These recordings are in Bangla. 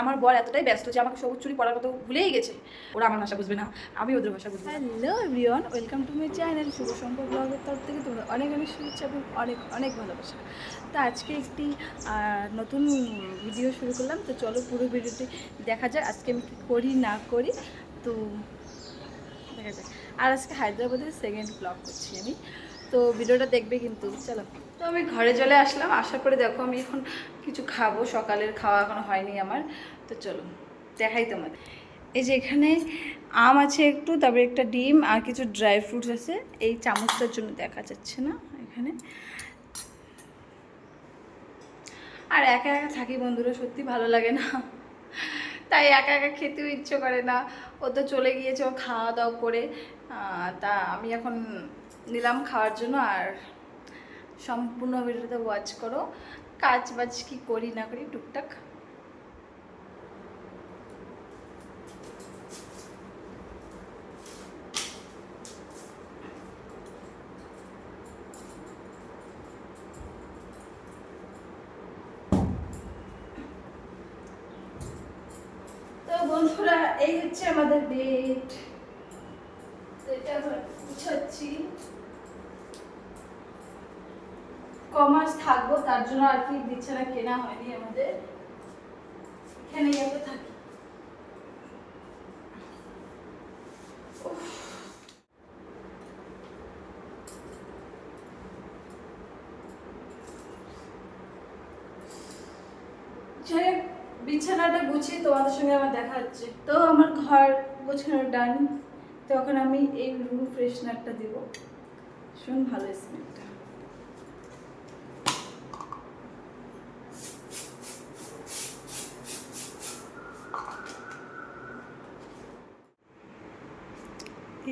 আমার বর এতটাই ব্যস্ত যে আমাকে সবুজ চুরি পড়ার কথা ভুলেই গেছে। ওরা আমার ভাষা বুঝবে না, আমি ওদের ভাষা বুঝব। Hello everyone welcome to my channel Shubho Shankar ব্লগের তরফ থেকে তোমরা অনেক অনেক শুভেচ্ছা এবং অনেক অনেক ভালোবাসা। তো আজকে একটি নতুন ভিডিও শুরু করলাম, তো চলো পুরো ভিডিওটি দেখা যাক আজকে আমি করি, না করি। তো দেখা যাক। আর আজকে হায়দ্রাবাদের সেকেন্ড ব্লগ করছি আমি। তো ভিডিওটা দেখবে কিন্তু, চলো। তো আমি ঘরে চলে আসলাম। আসার পরে দেখো আমি এখন কিছু খাব। সকালের খাওয়া এখনও হয়নি আমার। তো চলো, দেখাই তোমাদের। এই যে এখানে আম আছে একটু, তারপরে একটা ডিম আর কিছু ড্রাই ফ্রুটস আছে। এই চামচটার জন্য দেখা যাচ্ছে না এখানে। আর একা একা থাকি বন্ধুরা, সত্যি ভালো লাগে না। তাই একা একা খেতেও ইচ্ছে করে না। ও তো চলে গিয়েছে, ও খাওয়া দাওয়া করে। তা আমি এখন নিলাম খাওয়ার জন্য আর সম্পূর্ণ ভিডিওটা ওয়াচ করো। কাজ বাজ কি করি না করি, টুকটাক। বন্ধুরা, এই হচ্ছে আমাদের বেড তো এটা আমরা গুছাচ্ছি কমার্স থাকব, তার জন্য আর কি বিছানা কেনা হয়নি আমাদের। এখানেই আমরা থাকি। বিছানাটা গুছিয়ে তোমাদের সঙ্গে আমার দেখা হচ্ছে। তো আমার ঘর গোছানো ডান তখন আমি এই রুম ফ্রেশনারটা দেব। শুন ভালো স্মেলটা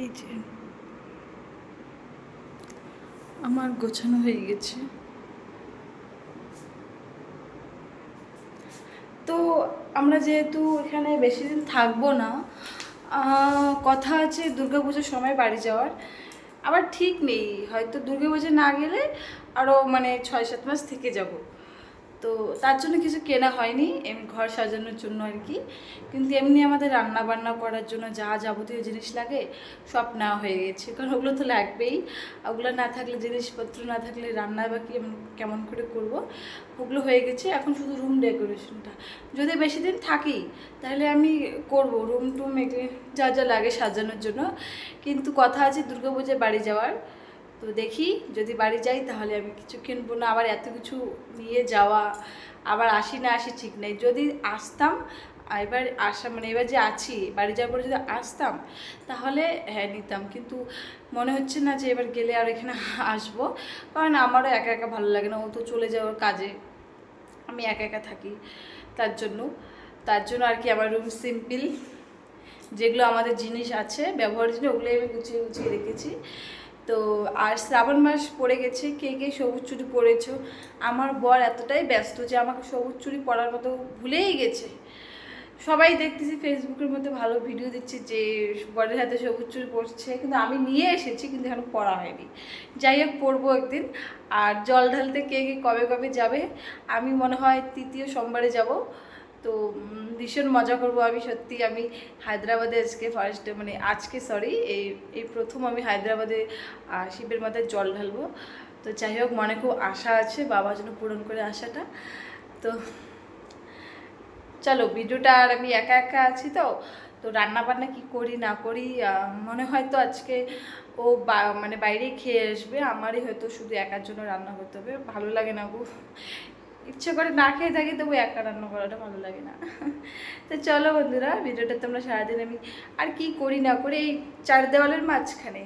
এই যে, আমার গোছানো হয়ে গেছে। তো আমরা যেহেতু এখানে বেশি দিন থাকব না কথা আছে দুর্গাপুজোর সময় বাড়ি যাওয়ার। আবার ঠিক নেই, হয়তো দুর্গাপুজো না গেলে আরও মানে ছয় সাত মাস থেকে যাব। তো তার জন্য কিছু কেনা হয়নি এমনি ঘর সাজানোর জন্য আর কি। কিন্তু এমনি আমাদের রান্না বান্না করার জন্য যা যাবতীয় জিনিস লাগে সব নেওয়া হয়ে গেছে। কারণ ওগুলো তো লাগবেই। ওগুলো না থাকলে, জিনিসপত্র না থাকলে রান্না বা কি কেমন করে করব? ওগুলো হয়ে গেছে। এখন শুধু রুম ডেকোরেশনটা যদি বেশি দিন থাকি, তাহলে আমি করব। রুম টুম এগুলো যা যা লাগে সাজানোর জন্য। কিন্তু কথা আছে দুর্গাপূজায় বাড়ি যাওয়ার। তো দেখি, যদি বাড়ি যাই তাহলে আমি কিছু কিনবো না, আবার এত কিছু নিয়ে যাওয়া, আবার আসি না আসি ঠিক নেই। যদি আসতাম, এবার আসা মানে এবার যে আছি, বাড়ি যাওয়ার পরে যদি আসতাম, তাহলে হ্যাঁ নিতাম। কিন্তু মনে হচ্ছে না যে এবার গেলে আর এখানে আসব, কারণ আমারও একা একা ভালো লাগে না। ও তো চলে যাওয়ার কাজে, আমি একা একা থাকি তার জন্য। তার জন্য আর কি আমার রুম সিম্পল যেগুলো আমাদের জিনিস আছে, ব্যবহারের জন্য ওগুলোই আমি গুছিয়ে গুছিয়ে রেখেছি। তো আর শ্রাবণ মাস পড়ে গেছে, কে কে সবুজ চুরি পরেছো? আমার বর এতটাই ব্যস্ত যে আমাকে সবুজ চুরি পরার মতো ভুলেই গেছে। সবাই দেখতেছি ফেসবুকের মধ্যে ভালো ভিডিও দিচ্ছে যে বরের হাতে সবুজ চুরি পড়ছে কিন্তু আমি নিয়ে এসেছি, কিন্তু এখনও পড়া হয়নি। যাই হোক, পরবো একদিন। আর জল ঢালতে কে কে কবে কবে যাবে, আমি মনে হয় তৃতীয় সোমবারে যাব। তো ভীষণ মজা করব আমি, সত্যি আমি হায়দ্রাবাদে আজকে ফার্স্ট মানে আজকে সরি এই এই প্রথম আমি হায়দ্রাবাদে শিবের মাথায় জল ঢালবো। তো যাই হোক, মনে খুব আশা আছে, বাবা যেন পূরণ করে আশাটা। তো, চলো, ভিডিওটা আর আমি একা একা আছি তো তো রান্না বান্না কি করি, না করি মনে হয় তো আজকে ও মানে বাইরেই খেয়ে আসবে, আমারই হয়তো শুধু একার জন্য রান্না করতে হবে, ভালো লাগে না গো। ইচ্ছে করে না খেয়ে থাকি, তবু একা রান্না করাটা ভালো লাগে না। তো চলো বন্ধুরা, ভিডিওটা তোমরা সারাদিন আমি আর কি করি না করি, এই চার দেওয়ালের মাঝখানে।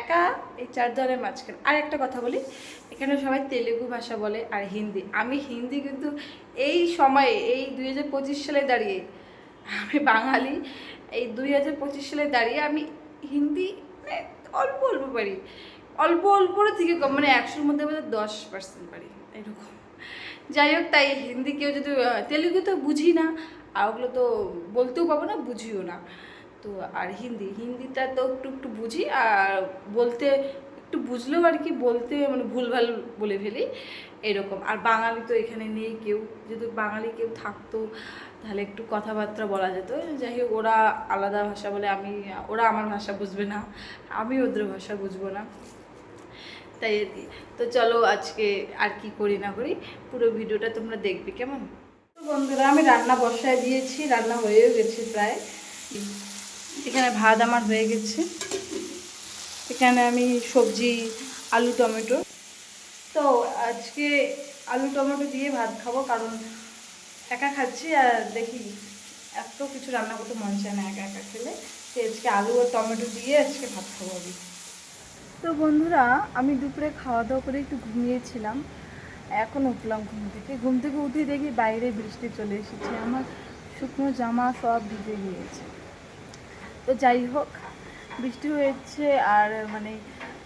একা এই চার দেওয়ালের মাঝখানে। আর একটা কথা বলি, এখানে সবাই তেলেগু ভাষা বলে আর হিন্দি। আমি হিন্দি কিন্তু এই সময়ে, এই দুই হাজার পঁচিশ সালে দাঁড়িয়ে, আমি বাঙালি, এই দুই হাজার পঁচিশ সালে দাঁড়িয়ে আমি হিন্দি মানে অল্প অল্প পারি। অল্প অল্পর থেকে কম মানে একশোর মধ্যে বোধ দশ পার্সেন্ট পারি, এরকম। যাই হোক, তাই হিন্দি কেউ যদি তেলেগু তো বুঝি না, আর ওগুলো তো বলতেও পাবো না, বুঝিও না। তো আর হিন্দি, হিন্দিটা তো একটু একটু বুঝি, আর বলতে, একটু বুঝলেও আর কি বলতে মানে ভুলভাল বলে ফেলি, এরকম। আর বাঙালি তো এখানে নেই কেউ, যদি বাঙালি কেউ থাকতো, তাহলে একটু কথাবার্তা বলা যেত। যাই হোক, ওরা আলাদা ভাষা বলে আমি, ওরা আমার ভাষা বুঝবে না আমি ওদের ভাষা বুঝব না। তাই আর কি। তো চলো আজকে আর কি করি না করি, পুরো ভিডিওটা তোমরা দেখবে, কেমন? তো বন্ধুরা, আমি রান্না বসায় দিয়েছি, রান্না হয়েও গেছে প্রায়। এখানে ভাত আমার হয়ে গেছে। এখানে আমি সবজি, আলু, টমেটো। তো আজকে আলু, টমেটো দিয়ে ভাত খাব, কারণ একা খাচ্ছি আর দেখি এত কিছু রান্না করতে মন চায় না একা একা খেলে। তো আজকে আলু আর টমেটো দিয়ে আজকে ভাত খাব আমি। তো বন্ধুরা, আমি দুপুরে খাওয়া দাওয়া করে একটু ঘুমিয়েছিলাম। এখন উঠলাম ঘুম থেকে। ঘুম থেকে উঠে দেখি বাইরে বৃষ্টি চলে এসেছে। আমার শুকনো জামা সব ভিজে গিয়েছে। তো যাই হোক, বৃষ্টি হয়েছে আর মানে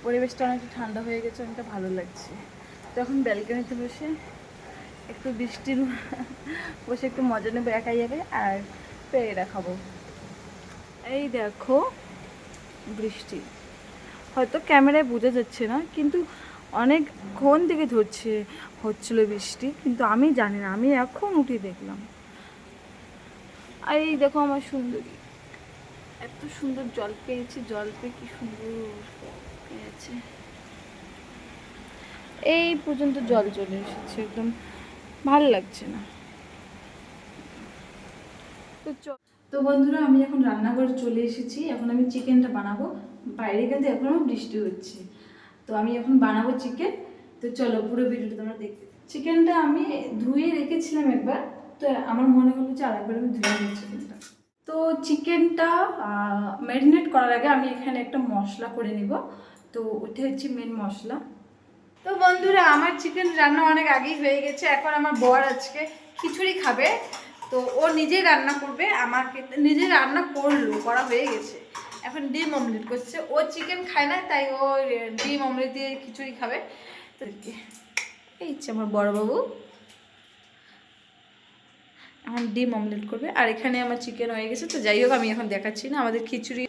পরিবেশটা অনেকটা ঠান্ডা হয়ে গেছে, অনেকটা ভালো লাগছে। তো এখন ব্যালকনিতে বসে একটু বৃষ্টির বসে একটু মজা নেব, একাই যাবে আর পেয়ারা খাব। এই দেখো বৃষ্টি। হয়তো ক্যামেরায় বোঝা যাচ্ছে না, কিন্তু অনেক অনেকক্ষণ থেকে ধরছে, হচ্ছিল বৃষ্টি, কিন্তু আমি জানি না, আমি এখন উঠে দেখলাম। আর এই দেখো আমার সুন্দরী, এত সুন্দর জল পেয়েছি, জল পেয়ে কি সুন্দর পেয়েছে। এই পর্যন্ত জল চলে এসেছে, একদম ভালো লাগছে না। তো তো বন্ধুরা, আমি এখন রান্নাঘরে চলে এসেছি, এখন আমি চিকেনটা বানাবো। বাইরে কিন্তু এখনও বৃষ্টি হচ্ছে। তো আমি এখন বানাবো চিকেন তো চলো পুরো ভিডিওটা তোমরা দেখতে চিকেনটা আমি ধুয়ে রেখেছিলাম একবার। তো আমার মনে হলো যে আরেকবার আমি ধুয়ে নিই চিকেনটা তো চিকেনটা ম্যারিনেট করার আগে আমি এখানে একটা মশলা করে নিব। তো ওটা হচ্ছে মেন মশলা। তো বন্ধুরা, আমার চিকেন রান্না অনেক আগেই হয়ে গেছে। এখন আমার বর আজকে খিচুড়ি খাবে। তো ও নিজেই রান্না করবে। আমাকে নিজে রান্না করল, করা হয়ে গেছে। এখন ডিম অমলেট করছে। ও চিকেন খায় না, তাই ও ডিম অমলেট দিয়ে খিচুড়ি খাবে। তো এই হচ্ছে আমার বড়বাবু এখন ডিম অমলেট করবে। আর এখানে আমার চিকেন হয়ে গেছে, তো যাই হোক, আমি এখন দেখাচ্ছি না আমাদের খিচুড়ি।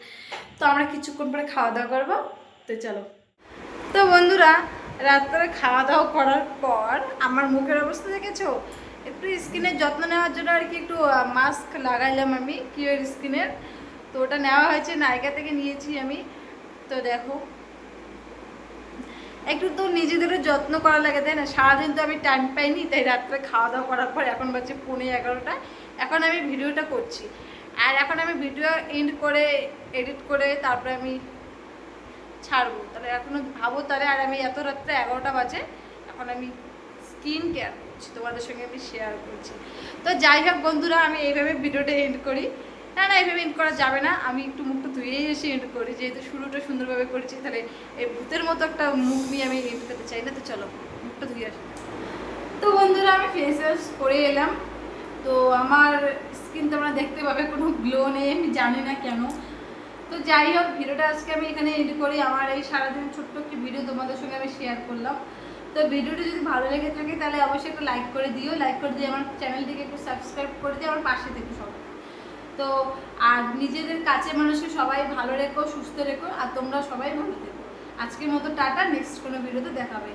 তো আমরা কিছুক্ষণ পরে খাওয়া দাওয়া করব। তো চলো। তো বন্ধুরা, রাত্রে খাওয়া দাওয়া করার পর আমার মুখের অবস্থা দেখেছ? একটু স্কিনের যত্ন নেওয়ার জন্য আর কি একটু মাস্ক লাগাইলাম আমি কিওর স্কিনের তো ওটা নেওয়া হয়েছে, নায়িকা থেকে নিয়েছি আমি। তো দেখো। একটু তো নিজেদেরও যত্ন করা লাগে, তাই না? সারাদিন তো আমি টাইম পাইনি, তাই রাত্রে খাওয়া দাওয়া করার পর এখন বাজছে পৌনে এগারোটা এখন আমি ভিডিওটা করছি। আর এখন আমি ভিডিও এন্ড করে এডিট করে তারপরে আমি ছাড়বো। তাহলে এখনও ভাবো তাহলে, আর আমি এত রাত্রে এগারোটা বাজে, এখন আমি স্কিন কেয়ার করছি। তোমাদের সঙ্গে আমি শেয়ার করছি। তো যাই হোক বন্ধুরা, আমি এইভাবে ভিডিওটা এন্ড করি। না না, এভাবে এন্ড করা যাবে না। আমি একটু মুখটা ধুয়েই এসে এন্ড করি, যেহেতু শুরুটা সুন্দরভাবে করেছি, তাহলে এই ভূতের মতো একটা মুখ নিয়ে আমি এন্ড করতে চাই না, তো চলো, মুখটা ধুয়ে আসি। তো বন্ধুরা, আমি ফেস ওয়াশ করে এলাম। তো আমার স্কিন তোমরা দেখতে পাবে, কোনো গ্লো নেই, আমি জানি না কেন। তো যাই হোক, ভিডিওটা আজকে আমি এখানে এডিট করি। আমার এই সারাদিন ছোট্ট একটি ভিডিও তোমাদের সঙ্গে আমি শেয়ার করলাম। তো ভিডিওটা যদি ভালো লেগে থাকে, তাহলে অবশ্যই একটু লাইক করে দিও। লাইক করে দিয়ে আমার চ্যানেলটিকে একটু সাবস্ক্রাইব করে দিয়ে আমার পাশে থেকে সবাই। তো আর নিজেদের কাছে মানুষকে সবাই ভালো রেখো, সুস্থ রেখো, আর তোমরা সবাই ভালো থেকো। আজকের মতো টাটা নেক্সট কোনো ভিডিওতে দেখাবে।